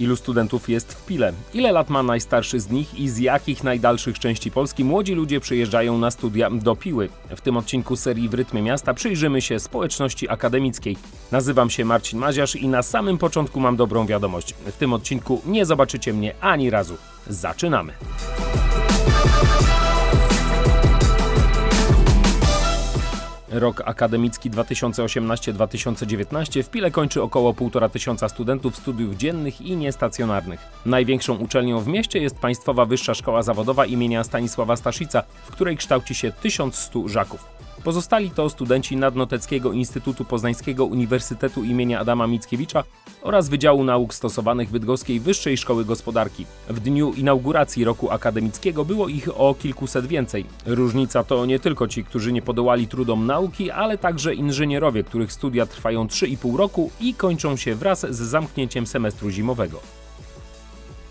Ilu studentów jest w Pile? Ile lat ma najstarszy z nich i z jakich najdalszych części Polski młodzi ludzie przyjeżdżają na studia do Piły? W tym odcinku serii W rytmie miasta przyjrzymy się społeczności akademickiej. Nazywam się Marcin Maziarz i na samym początku mam dobrą wiadomość. W tym odcinku nie zobaczycie mnie ani razu. Zaczynamy! Rok akademicki 2018-2019 w Pile kończy około 1,5 tysiąca studentów studiów dziennych i niestacjonarnych. Największą uczelnią w mieście jest Państwowa Wyższa Szkoła Zawodowa imienia Stanisława Staszica, w której kształci się 1100 żaków. Pozostali to studenci Nadnoteckiego Instytutu Poznańskiego Uniwersytetu imienia Adama Mickiewicza oraz Wydziału Nauk Stosowanych Bydgoskiej Wyższej Szkoły Gospodarki. W dniu inauguracji roku akademickiego było ich o kilkuset więcej. Różnica to nie tylko ci, którzy nie podołali trudom nauki, ale także inżynierowie, których studia trwają 3,5 roku i kończą się wraz z zamknięciem semestru zimowego.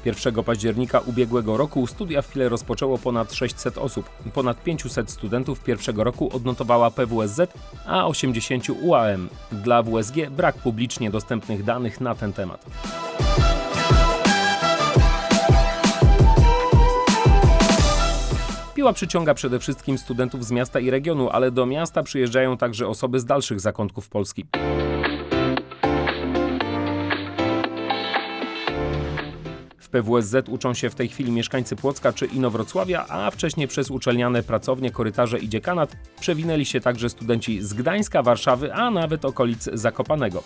1 października ubiegłego roku studia w Pile rozpoczęło ponad 600 osób. Ponad 500 studentów pierwszego roku odnotowała PWSZ, a 80 UAM. Dla WSG brak publicznie dostępnych danych na ten temat. Piła przyciąga przede wszystkim studentów z miasta i regionu, ale do miasta przyjeżdżają także osoby z dalszych zakątków Polski. W PWSZ uczą się w tej chwili mieszkańcy Płocka czy Inowrocławia, a wcześniej przez uczelniane pracownie, korytarze i dziekanat przewinęli się także studenci z Gdańska, Warszawy, a nawet okolic Zakopanego.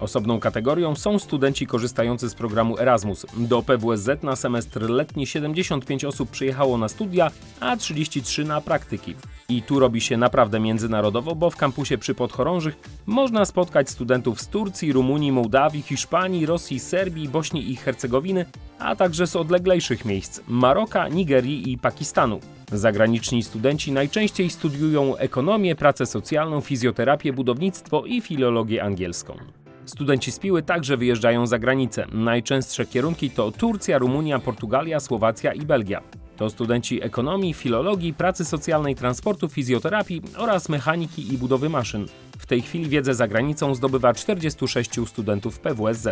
Osobną kategorią są studenci korzystający z programu Erasmus. Do PWSZ na semestr letni 75 osób przyjechało na studia, a 33 na praktyki. I tu robi się naprawdę międzynarodowo, bo w kampusie przy Podchorążych można spotkać studentów z Turcji, Rumunii, Mołdawii, Hiszpanii, Rosji, Serbii, Bośni i Hercegowiny, a także z odleglejszych miejsc Maroka, Nigerii i Pakistanu. Zagraniczni studenci najczęściej studiują ekonomię, pracę socjalną, fizjoterapię, budownictwo i filologię angielską. Studenci z Piły także wyjeżdżają za granicę. Najczęstsze kierunki to Turcja, Rumunia, Portugalia, Słowacja i Belgia. To studenci ekonomii, filologii, pracy socjalnej, transportu, fizjoterapii oraz mechaniki i budowy maszyn. W tej chwili wiedzę za granicą zdobywa 46 studentów PWSZ.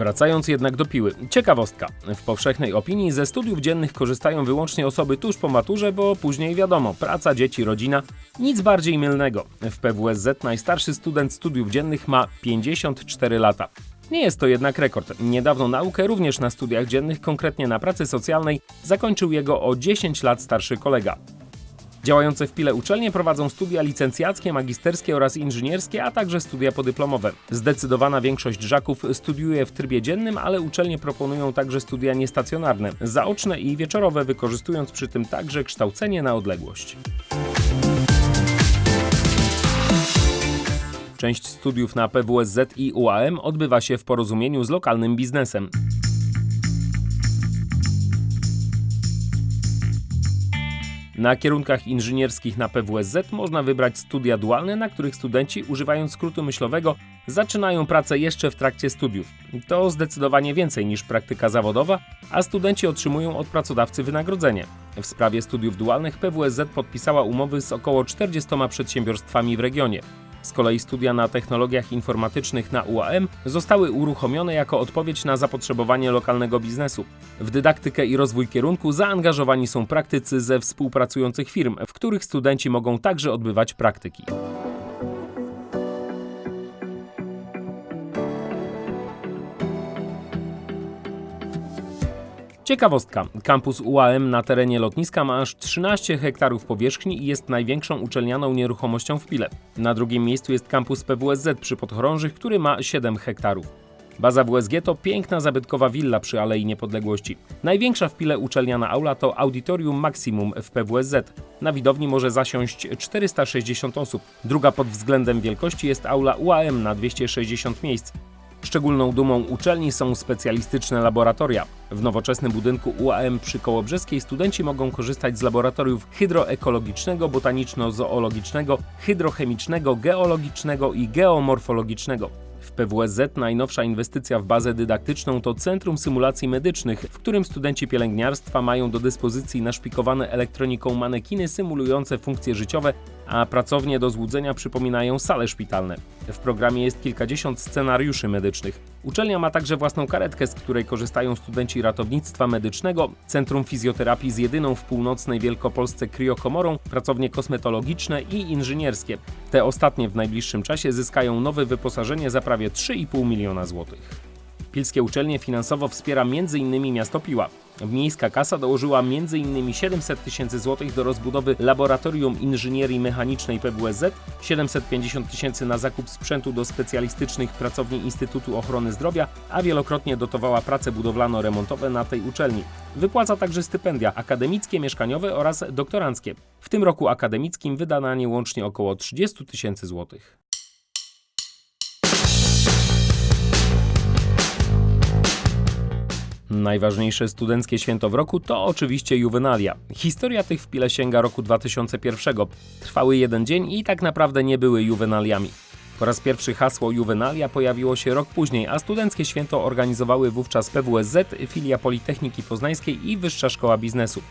Wracając jednak do piły, ciekawostka. W powszechnej opinii ze studiów dziennych korzystają wyłącznie osoby tuż po maturze, bo później wiadomo, praca, dzieci, rodzina. Nic bardziej mylnego. W PWSZ najstarszy student studiów dziennych ma 54 lata. Nie jest to jednak rekord. Niedawno naukę również na studiach dziennych, konkretnie na pracy socjalnej, zakończył jego o 10 lat starszy kolega. Działające w Pile uczelnie prowadzą studia licencjackie, magisterskie oraz inżynierskie, a także studia podyplomowe. Zdecydowana większość żaków studiuje w trybie dziennym, ale uczelnie proponują także studia niestacjonarne, zaoczne i wieczorowe, wykorzystując przy tym także kształcenie na odległość. Część studiów na PWSZ i UAM odbywa się w porozumieniu z lokalnym biznesem. Na kierunkach inżynierskich na PWSZ można wybrać studia dualne, na których studenci, używając skrótu myślowego, zaczynają pracę jeszcze w trakcie studiów. To zdecydowanie więcej niż praktyka zawodowa, a studenci otrzymują od pracodawcy wynagrodzenie. W sprawie studiów dualnych PWSZ podpisała umowy z około 40 przedsiębiorstwami w regionie. Z kolei studia na technologiach informatycznych na UAM zostały uruchomione jako odpowiedź na zapotrzebowanie lokalnego biznesu. W dydaktykę i rozwój kierunku zaangażowani są praktycy ze współpracujących firm, w których studenci mogą także odbywać praktyki. Ciekawostka. Kampus UAM na terenie lotniska ma aż 13 hektarów powierzchni i jest największą uczelnianą nieruchomością w Pile. Na drugim miejscu jest kampus PWSZ przy Podchorążych, który ma 7 hektarów. Baza WSG to piękna zabytkowa willa przy Alei Niepodległości. Największa w Pile uczelniana aula to Auditorium Maximum w PWSZ. Na widowni może zasiąść 460 osób. Druga pod względem wielkości jest aula UAM na 260 miejsc. Szczególną dumą uczelni są specjalistyczne laboratoria. W nowoczesnym budynku UAM przy Kołobrzeskiej studenci mogą korzystać z laboratoriów hydroekologicznego, botaniczno-zoologicznego, hydrochemicznego, geologicznego i geomorfologicznego. PWSZ najnowsza inwestycja w bazę dydaktyczną to Centrum Symulacji Medycznych, w którym studenci pielęgniarstwa mają do dyspozycji naszpikowane elektroniką manekiny symulujące funkcje życiowe, a pracownie do złudzenia przypominają sale szpitalne. W programie jest kilkadziesiąt scenariuszy medycznych. Uczelnia ma także własną karetkę, z której korzystają studenci ratownictwa medycznego, Centrum Fizjoterapii z jedyną w północnej Wielkopolsce kriokomorą, pracownie kosmetologiczne i inżynierskie. Te ostatnie w najbliższym czasie zyskają nowe wyposażenie za prawie 3,5 miliona złotych. Pilskie uczelnie finansowo wspiera m.in. miasto Piła. Miejska kasa dołożyła m.in. 700 tysięcy złotych do rozbudowy Laboratorium Inżynierii Mechanicznej PWSZ, 750 tysięcy na zakup sprzętu do specjalistycznych pracowni Instytutu Ochrony Zdrowia, a wielokrotnie dotowała prace budowlano-remontowe na tej uczelni. Wypłaca także stypendia akademickie, mieszkaniowe oraz doktoranckie. W tym roku akademickim wyda na nie łącznie około 30 tysięcy złotych. Najważniejsze studenckie święto w roku to oczywiście juwenalia. Historia tych w Pile sięga roku 2001. Trwały jeden dzień i tak naprawdę nie były juwenaliami. Po raz pierwszy hasło juwenalia pojawiło się rok później, a studenckie święto organizowały wówczas PWSZ, filia Politechniki Poznańskiej i Wyższa Szkoła Biznesu.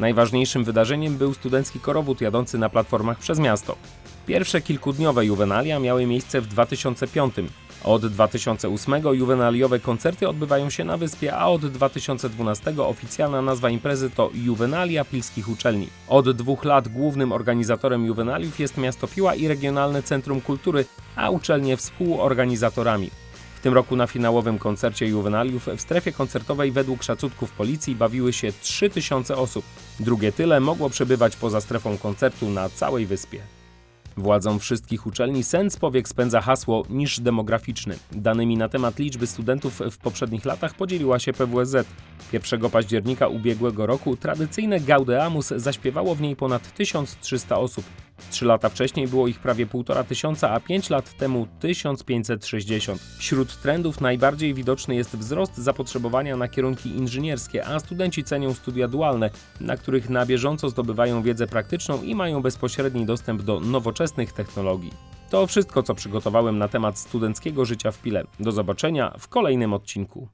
Najważniejszym wydarzeniem był studencki korowód jadący na platformach przez miasto. Pierwsze kilkudniowe juwenalia miały miejsce w 2005. Od 2008 juwenaliowe koncerty odbywają się na wyspie, a od 2012 oficjalna nazwa imprezy to Juwenalia Pilskich Uczelni. Od dwóch lat głównym organizatorem juwenaliów jest miasto Piła i Regionalne Centrum Kultury, a uczelnie współorganizatorami. W tym roku na finałowym koncercie juwenaliów w strefie koncertowej według szacunków policji bawiły się 3000 osób. Drugie tyle mogło przebywać poza strefą koncertu na całej wyspie. Władzom wszystkich uczelni sens powiek spędza hasło niż demograficzny. Danymi na temat liczby studentów w poprzednich latach podzieliła się PWSZ. 1 października ubiegłego roku tradycyjne Gaudeamus zaśpiewało w niej ponad 1300 osób. Trzy lata wcześniej było ich prawie 1,5 tysiąca, a 5 lat temu 1560. Wśród trendów najbardziej widoczny jest wzrost zapotrzebowania na kierunki inżynierskie, a studenci cenią studia dualne, na których na bieżąco zdobywają wiedzę praktyczną i mają bezpośredni dostęp do nowoczesnych technologii. To wszystko, co przygotowałem na temat studenckiego życia w Pile. Do zobaczenia w kolejnym odcinku.